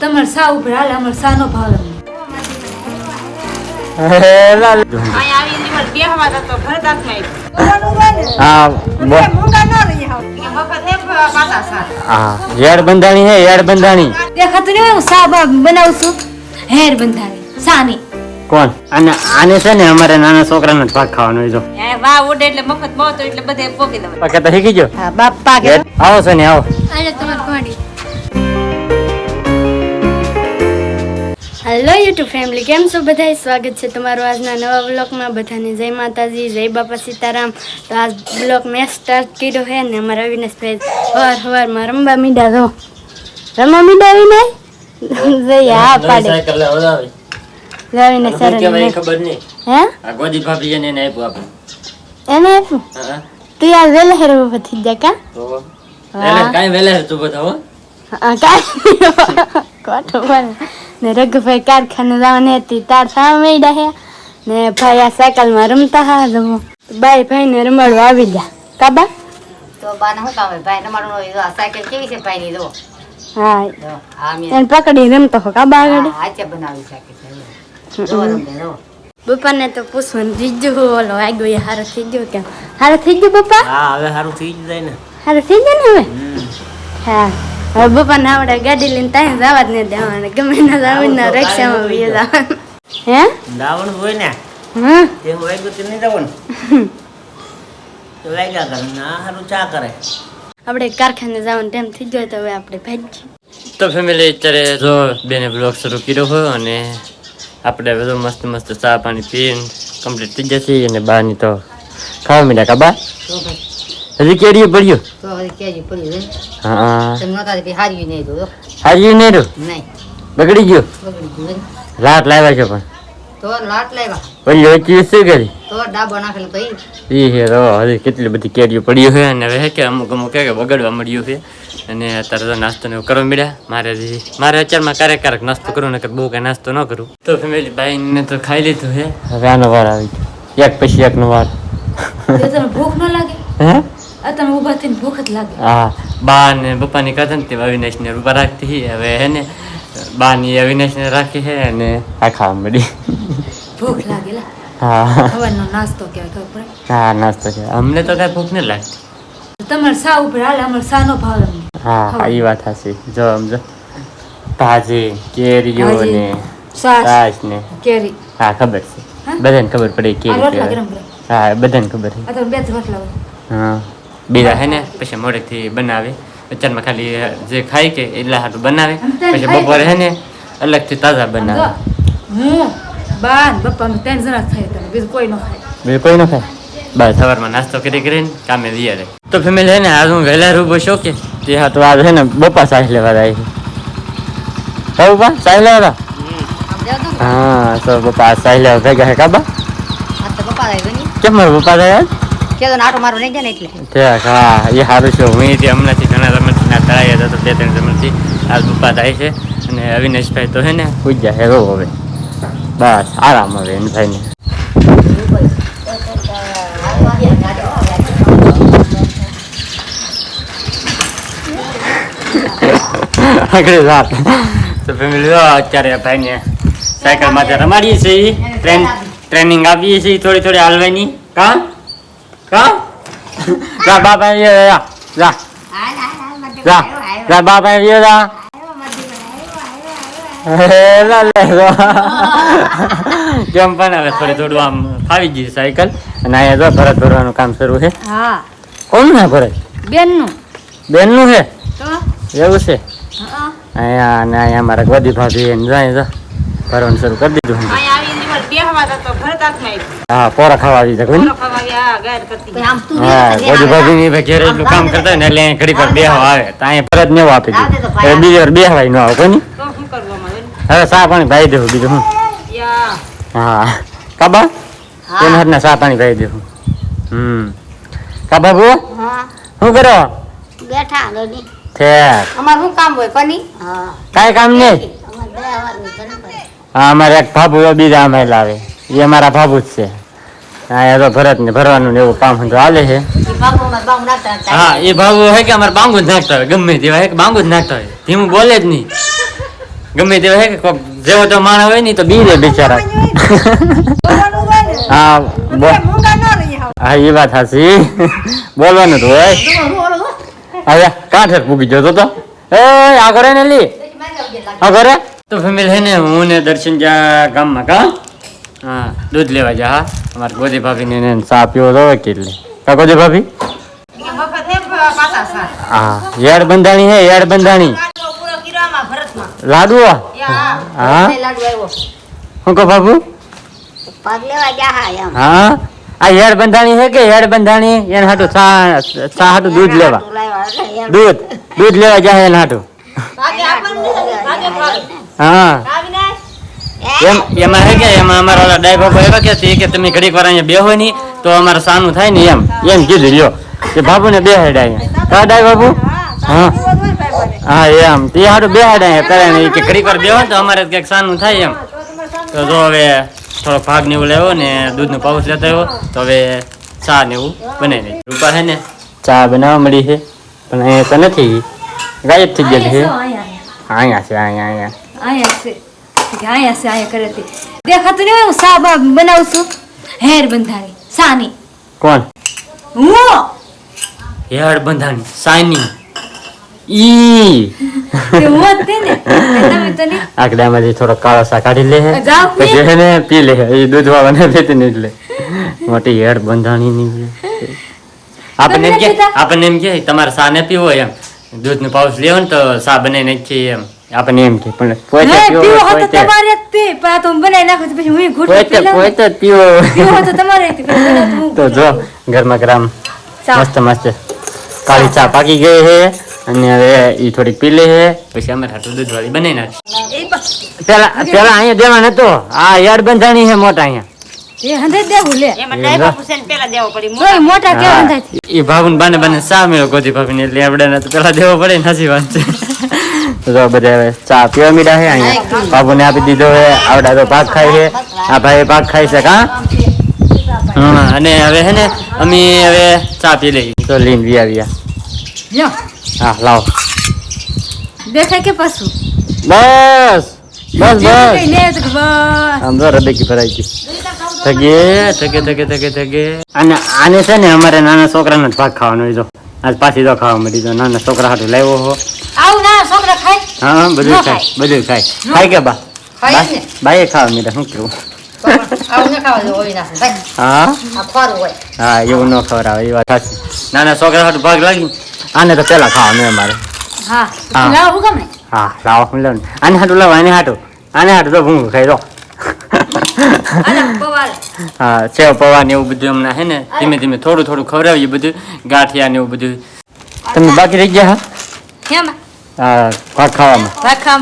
તમારે સા ઉપર હાલે અમારે નો ભાવે સાની કોણ? અને આને છે ને અમારે નાના છોકરાનો જ ભાગ ખાવાનો હોય જો. હે વાહ ઉડે એટલે મફત એટલે બધે પોકી દઉં પાકે તો શીખી ગયો. બાપા આવો છે ને આવો. તમારે હેલો યુટ્યુબ ફેમિલી કેમ છો બધાય? સ્વાગત છે તમારું આજના નવા બ્લોગમાં બધાને જય માતાજી જય બાપા સીતારામ. તો આ બ્લોગ મેં સ્ટાર્ટ કર્યો છે ને અમારા અવિનાશભાઈ હવાર સવારમાં રમવા મીડા દો રમવા મીડા આવીને જય હા પાડે. લાવીને સર ખબર નહીં હે? આ ગોદી ભાભી એને આપ્યું આપણે. એને આપ્યું? હા તું આ વહેલા હેર ઊભો થઈ જા કા? તો એટલે કાઈ વહેલા તું બતાવો હા? કાંઈ કોઠો પણ ને રઘુભાઈ કારખાને જવાની હતી તાર સામે મીડા હે. ને ભાઈ આ સાયકલમાં રમતા હા જમો બાઈ ભાઈને રમાડવા આવી ગયા. કાબા? તો બાને શું કામ ભાઈ તમારું હોય, જો આ સાયકલ કેવી છે ભાઈ જો. હા. જો, આ મેં એને પકડી રમતો હો કાબા આગળ? હાચે બનાવી છે બપાને તો પૂછવાનું જીજુ ઓલો આગો એ હારો થઈ ગયો કેમ? હારો થઈ ગયો પપ્પા હા હવે સારું થઈ જાય ને. હારો થઈ ગયો ને હવે? હા. હવે બપાને આપણે ગાડી લઈને ત્યાં જવા જ નહીં દેવાના ગમે ના જવું ના રક્ષામાં બી જવાનું. હે? દાવણ હોય ને હમ. તે વાગ્યું તે નહીં તો વાગ્યા કરે ને સારું ચા કરે. આપણે કારખાને જવાનું ટાઈમ થઈ ગયો તો હવે આપણે ભાગીએ તો ફેમિલી અત્યારે જો બેને બ્લોગ શરૂ કર્યો હોય અને આપણે બધું મસ્ત મસ્ત ચા પાણી પીને કમ્પ્લીટ થઈ જશે અને બહારની તો ખાવા મીડા કાબા હજી કેરી પડ્યું તો હવે કેજી પડી હા. તમે નતા તે હારી નહીં તો. હારી હાજી નહીં નહીં. બગડી ગયો? બગડી ગયું રાત લાવ્યા છે પણ? તો લાટ લાવ્યા. ઓલી વચ્ચે શું કરી તો ડાબો નાખેલો તો ઈ. હે રો હજી કેટલી બધી કેરીઓ પડી છે અને હવે કે અમુક અમુક કે બગડવા મળ્યું છે. અને અત્યારે તો નાસ્તો ને એવું કરવા મળ્યા મારે હજી મારે અત્યારમાં ક્યારેક ક્યારેક નાસ્તો કરું ને બહુ કાંઈ નાસ્તો ન કરું. તો ફેમિલી ભાઈને તો ખાઈ લીધું છે. હવે આનો વાર આવી ગયો. એક પછી એકનો વાર. ભૂખ ન લાગે? હે? તને ઊભા થઈને ભૂખ જ લાગે હા બા ને પપ્પાની કથા ને તે અવિનાશને ઊભા રાખતી હતી. હવે હે ને બાની અવિનાશને રાખી છે અને આ મળી ભૂખ લાગે હા સવારનો નાસ્તો કહેવાય ખબર હા નાસ્તો છે અમને તો કાંઈ ભૂખ નહીં લાગતી તમારે સા ઉપર હાલ અમારે સા નો ભાવ હા હા એ વાત હશે જો સમજો ભાજી કેરીઓ ને છાશ ને કેરી હા ખબર છે હા? બધાને ખબર પડે કેરી કહેવાય. હા બધાને ખબર છે આ તમે બે રોટલા હા બીજા હે ને પછી મોડેથી બનાવે. અત્યારમાં ખાલી જે ખાય કે એટલા હાટું બનાવે. પછી બપોરે હે ને અલગથી તાજા બનાવે. જો, હું બા ને પપ્પા અમે ત્રણ જણા જ તમે બીજું કોઈ ન ખાય. બીજું કોઈ ન ખાય? બસ સવારમાં નાસ્તો કરી કરીને કામે જઈએ તો ફેમિલી હે ને આજ હું વહેલા રૂબો છો કે તે હા તો આજ હે ને બપા સાસ લેવા જાય છે. બપા લેવા. હા તો બપા સાસ લેવા ભેગા હે કાબા. કેમ મારા બપા જાય હા, એ સારું છે. હું અહીંથી હમણાંથી ઘણા રમતથી ના તળાયા હતા તો થાય છે અને અવિનાશભાઈ તો હે ને બસ, આરામ હવે આગળ રાત. તો ફેમિલી અત્યારે ભાઈને સાયકલ માટે રમાડીએ છીએ. ટ્રેન ટ્રેનિંગ આપીએ છીએ, થોડી થોડી હાલવાની. કા? કા જા બાપા જા જા જા જા બાપા જા હેલા લે કેમ પણ હવે થોડી થોડું આમ ફાવી ગઈ સાયકલ અને અહીંયા જો ભરત ભરવાનું કામ શરૂ છે હા કોનું છે ભરત બેનનું બેનનું છે તો એવું છે અહીંયા અને અહીંયા મારા ગોદી ભાભી એને જાય જો ભરવાનું શરૂ કરી દીધું હા પોરા ખાવા આવી કરતી. આમ તું હા ગોદી ભાભી ની ભાઈ ઘેરે એટલું કામ કરતા ને એટલે ઘડી પર બેહવા આવે. તો અહીંયા ભરત ને આપી દીધું બીજી વાર બેહવાય ન આવે કોની? હવે સા પાણી ભાઈ દેવું બીજું હું? હા. કાબા? તેના હાથના સા પાણી ભાઈ દેવું. હમ. કા બાબુ હા. શું કરો? બેઠા ગડી ઠેક. શું કામ હોય કની? હા કાંઈ કામ નહીં અમારે બે વારની ઘરે હા અમારે એક ભાભુ બીજા અમે લાવે. એ અમારા ભાભુ જ છે. હા તો ભરત ને ભરવાનું ને એવું કામ તો હાલે છે. હા એ ભાભુ હે કે અમારે બાંગુ જ નાખતા હોય ગમે તેવા હે કે બાંગુ જ નાખતા હોય. ધીમું બોલે જ નહીં. ગમે તેવા હે કે જેવો તો માણસ હોય નહીં તો બી દે બિચારા. હા બો- હા એ વાત હાચી. બોલવાનું તો હોય. હવે કાંઠે પૂગી જતો તો એ આગળ ને લી. આ રે. તો ફેમિલી હે ને હું ને દર્શન જા ગામમાં કા હા દૂધ લેવા જા હા અમારે ગોદી ભાભી ને ચા પીવો તો કેટલે કા ગોદી ભાભી હા યાર બંધાણી હે યાર બંધાણી લાડુ હા લાડુ આવ્યો શું કહો બાબુ પગ લેવા જા હા એમ હા આ યાર બંધાણી હે કે યાર બંધાણી એને હાટું ચા ચા હાટું દૂધ લેવા દૂધ દૂધ લેવા જાય એને હાટું હા. એમ એમાં હે કે એમાં અમારા ઓલા ડાય બાબા એવા કે છે કે તમે ઘડીક વાર અહીંયા બેહો નહીં તો અમારે સાનું થાય ને એમ. એમ કીધું લ્યો. કે બાબુને બેહાડ્યા અહીંયા. કા ડાય બાબુ? હા હા. એમ. તે હાટું બેહાડ્યા કરે ને કે ઘડીક વાર બેહો ને તો અમારે કંઈક સાનું થાય એમ. તો જો હવે થોડો ભાગ ને એવું લેવો ને દૂધનો પાઉચ લેતા આવ્યો તો હવે ચા ને એવું બનાવી દે. રૂપા હે ને? ચા બનાવવા મળી છે પણ અહીંયા તો નથી. ગાયબ થઈ ગયેલી છે. અહીંયા છે અહીંયા અહીંયા અહીંયા છે. અહીંયા છે અહીંયા કરે તે. દેખાતું નહીં હોય હું સા બનાવું છું? હેર બંધાણી સાની. કોણ? હું? હેર બંધાણી સાની. ઈ. આકડામાંથી થોડો કાળો સા કાઢી લે. પછી એને પી. લે એ દૂધ વાળાને પીતી મોટી હેડ બંધાણી ની આપણને એમ કે આપણને એમ કે તમારે સાને પીવો એમ. દૂધનું પાઉચ લેવો ને તો સા બનાવી નાખીએ એમ. આપણને એમ કે પણ પોતે પીવો હોય તો તમારે પી પણ તો હું બનાવી નાખું છું, પછી હું ઘૂંટું પોતે પોતે પીવો. પીવો તો તમારે તો જો ગરમા. ગરમ. મસ્ત મસ્ત. કાળી ચા પાકી ગઈ છે અને હવે ઈ થોડીક પી લે છે પછી અમે હાટું દૂધ વાળી બનાવી નાખી પેલા પેલા અહીંયા દેવા નતો આ યાર બંધાણી છે મોટા અહીંયા. એ હંધે દેવું લે. એમાં ડાય બાપુ પેલા દેવો પડી તોય મોટા કેવા હા, હંધાય ઈ બાને બાને સા મેળો ગોધી ભાભી એટલે આપણે તો પેલા દેવો પડે ને વાત છે. જો બધા હવે ચા પીવા મીડા છે અહીંયા. બાબુને આપી દીધો છે આવડા તો ભાગ ખાય છે આ ભાઈ ભાગ ખાય છે કા હા અને હવે હે ને અમે હવે ચા પી લઈ તો લઈને વી આવ્યા. હા લાવો. દેખાય કે પાછું? બસ આમ તો ભરાઈ થગે થગે થગે થગે થગે અને આને છે ને અમારે નાના છોકરાનો જ ભાગ ખાવાનો હોય જો. આજ પાછી તો ખાવા મળી જો નાના છોકરા હાટું લાવ્યો હો. આવું ના છોકરા ખાય. હા બધું ખાય. બધું ખાય. ખાય કે બા? ખાય જ ને. બા- ખાવા મળે શું કેવું? આવું હા? આ ખોરું હોય. હા એવું ન ખવડાવે એ વાત સાચી. નાના છોકરા હાટું ભાગ લાગી આને તો પેલા ખાવાનું અમારે. હા હા. લાવો હું ગમે? હા લાવો હું લાવ આને હાટું લાવો આને હાટું. આને હાટું તો ભૂંગું ખાઈ દો હા સેવ પૌવા ને એવું બધું હમણાં હે ને ધીમે ધીમે થોડું થોડું ખવડાવીએ બધું ગાંઠિયા ને એવું બધું. તમે બાકી રહી ગયા હા? હા ભાગ ખાવામાં.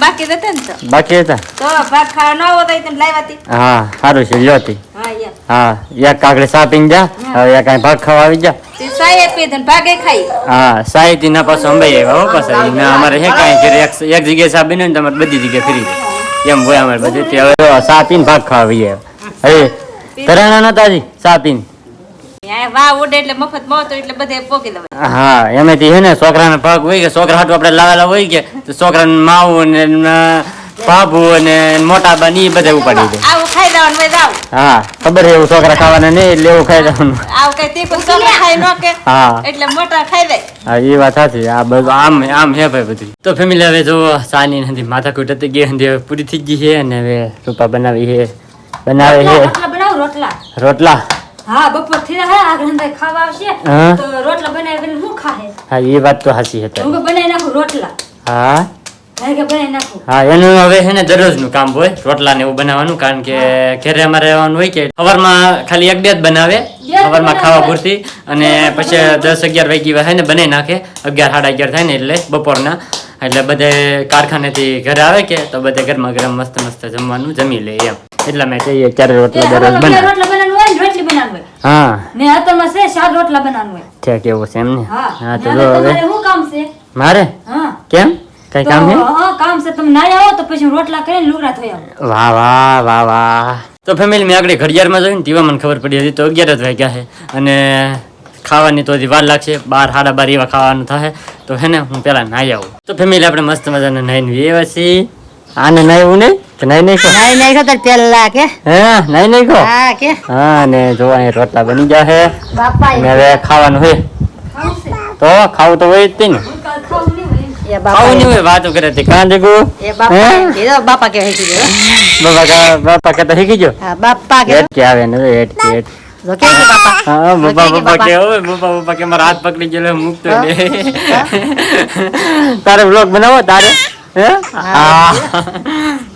બાકી રહેતા ને તો? બાકી હતા તો ભાગ ખાવા ન હોતા હોય લાવ્યા હા સારું છે લ્યો તી. હા એક કાકડે સા પીને જા હવે એક કાંઈ ભાગ ખાવા આવી જા. સાયે પી ભાગે ખાઈ. હા ના પાછો અંબાઈ આવ્યા હો પાછા. અમારે હે કાંઈ એક જગ્યાએ સા બને ને તમારે બધી જગ્યાએ ફરી જાય. એમ હોય અમારે બધું તે હવે સા પીને ભાગ ખાવા હવે તરાણા નતા હજી સા પીને. બધે પોકી દેવાય હા એમાંથી હે ને છોકરાના ભાગ હોય કે છોકરા હાટું આપણે લાવેલા હોય કે છોકરા છોકરાને માવું ને ન ભાભુ ને મોટા બા ને બધા ઉપાડી દે. આવું ખાઈ લેવાનું મેં જાવ હા ખબર એવું છોકરા ખાવાના નહીં એટલે એવું ખાઈ લેવાનું. આવું કઈ તીખું છોકરા ખાઈ નો કે હા. એટલે મોટા ખાઈ દે હા એ વાત સાચી આ બધું આમ આમ હે ભાઈ બધું. તો ફેમિલી હવે જો સાની નથી માથાકૂટ હતી ગઈ હતી હવે પૂરી થઈ ગઈ છે અને હવે રૂપા બનાવી છે બનાવે છે. રોટલા બનાવું રોટલા. રોટલા? હા બપોરથી હે આગળ ખાવા આવશે તો રોટલા બનાવીને હું ખાહે? હા એ વાત તો હાસી હતી હું બનાવી નાખું રોટલા. હા? હા એનું હવે છે ને દરરોજનું કામ હોય રોટલા ને એવું બનાવવાનું કારણ કે ઘરે અમારે રહેવાનું હોય કે સવારમાં ખાલી એક બે જ બનાવે સવારમાં ખાવા પૂરતી અને પછી દસ અગિયાર વાગી હોય ને બનાવી નાખે અગિયાર સાડા અગિયાર થાય ને એટલે બપોરના એટલે બધે કારખાનેથી ઘરે આવે કે તો બધે ગરમા ગરમ મસ્ત મસ્ત જમવાનું જમી લે એમ. એટલા મેં કહીએ ક્યારે રોટલા દરરોજ બનાવે. ને હા. ને અત્યારમાં છે શાક રોટલા બનાવવાનું હોય. ઠીક એવું છે એમ ને? હા. તો હવે મારે? હા. કેમ? કઈ કામ હે? હા કામ છે તમે ના આવો તો પછી રોટલા કરીને લુગડા થઈ આવો. વાહ વાહ વાહ વાહ. તો ફેમિલી મેં આગળ ઘડિયાળમાં જોઈને તેવા મને ખબર પડી હતી તો અગિયાર જ વાગ્યા છે. અને ખાવાની તો હજી વાર લાગશે બાર સાડા બાર એવા ખાવાનું થાય તો હે ને હું પેલા નાઈ આવું. તો ફેમિલી આપણે મસ્ત મજાને નાહીને વ્યવા પછી આને નાયું નહીં? કે નાઈ નહીં નાઈ નહીં તો પેલા કે હે નાઈ નહીં ખો? હા કે. હા ને જો અહીં રોટલા બની ગયા છે. બાપા ને હવે ખાવાનું હોય. તો ખાવું તો હોય જ ને એ ખાવું બાપા નહીં હોય વાતો કરે તે. કાં દેખું એ બાપા બાપા કે બાપા બાપા કહેતા શીખી હા બાપા કે કે આવે ને એટ એટ કે કે બાપા. હા બાપા બાપા બાપા? કે ઓય બાપા બાપા. કે મારા હાથ પકડી ગયેલો મૂકતો હા? ને તારે બ્લોગ બનાવો તારે? હે? હા.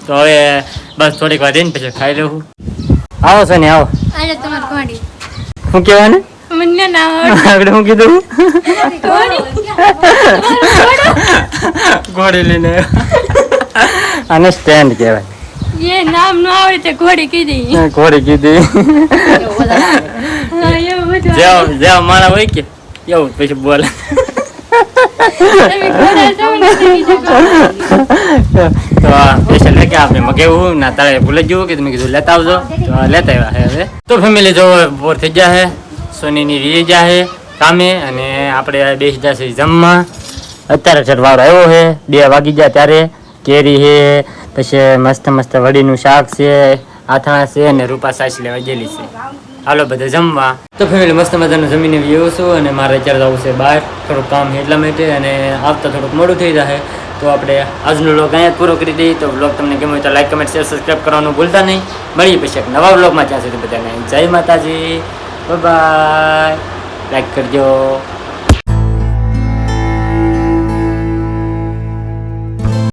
તો હવે બસ થોડીક વાર રહીને પછી ખાઈ લઉં આવો સોની આવો. આજે તમારી ને શું કહેવાનું? મને ના આગળ શું કીધું ઘોડી લઈને આને સ્ટેન્ડ કહેવાય એ નામ ન આવડે તે ઘોડી કીધી ઘોડી કીધી હા, એવું બધું જેવા જેવા માણા હોય કે એવું જ પછી બોલે તમે ઘોડા છો ને તેવી જગ્યાએ. તો આ સ્પેશિયલ લેકે આપણે મગેવું ના તારે ભૂલે જ જવું કે તમે કીધું લેતા આવજો તો આ લેતા આવ્યા છે હવે તો ફેમિલી જો બોર થઈ ગયા છે સોનીની વી છે કામે અને આપણે બેસી જશે જમવા. અત્યારે ચડવાળો આવ્યો છે, બે વાગી ગયા ત્યારે. કેરી છે, પછી મસ્ત મસ્ત વડીનું શાક છે, આથણા છે અને રૂપા સાસી લેવા ગયેલી છે. હાલો બધા જમવા. તો ફેમિલી મસ્ત મજાનું જમીને વ્યવ છું અને મારે અત્યારે જવું છે બહાર. થોડુંક કામ છે એટલા માટે અને આવતા થોડુંક મોડું થઈ જાય તો આપણે આજનો વ્લોગ અહીંયા પૂરો કરી દઈએ. તો વ્લોગ તમને ગમે હોય તો લાઈક કમેન્ટ શેર સબસ્ક્રાઈબ કરવાનું ભૂલતા નહીં. મળીએ પછી એક નવા વ્લોગમાં ત્યાં સુધી બધાને જય માતાજી. બાય લાઈક કરજો.